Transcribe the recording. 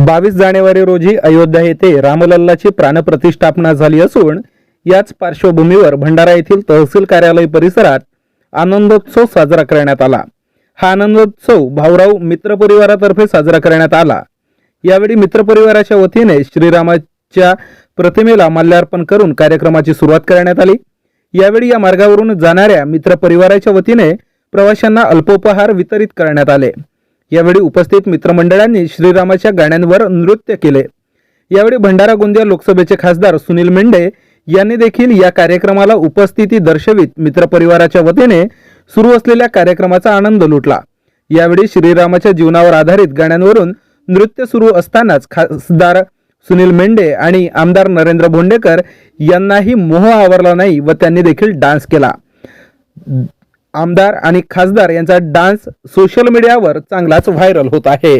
बावीस जानेवारी रोजी अयोध्या येथे रामलल्लाची प्राणप्रतिष्ठापना झाली असून याच पार्श्वभूमीवर भंडारा येथील तहसील कार्यालय परिसरात आनंदोत्सव साजरा करण्यात आला. हा आनंदोत्सव भाऊराव मित्रपरिवारातर्फे साजरा करण्यात आला. यावेळी मित्रपरिवाराच्या वतीने श्रीरामाच्या प्रतिमेला माल्यार्पण करून कार्यक्रमाची सुरुवात करण्यात आली. यावेळी या मार्गावरून जाणाऱ्या मित्रपरिवाराच्या वतीने प्रवाशांना अल्पोपहार वितरित करण्यात आले. यावेळी उपस्थित मित्रमंडळांनी श्रीरामाच्या गाण्यांवर नृत्य केले. यावेळी भंडारा गोंदिया लोकसभेचे खासदार सुनील मेंढे यांनी देखील या कार्यक्रमाला उपस्थिती दर्शवित मित्रपरिवाराच्या वतीने सुरू असलेल्या कार्यक्रमाचा आनंद लुटला. यावेळी श्रीरामाच्या जीवनावर आधारित गाण्यांवरून नृत्य सुरू असतानाच खासदार सुनील मेंढे आणि आमदार नरेंद्र भोंडेकर यांनाही मोह आवरला नाही व त्यांनी देखील डान्स केला. आमदार आणि खासदार यांचा डान्स सोशल मीडियावर चांगलाच व्हायरल होत आहे.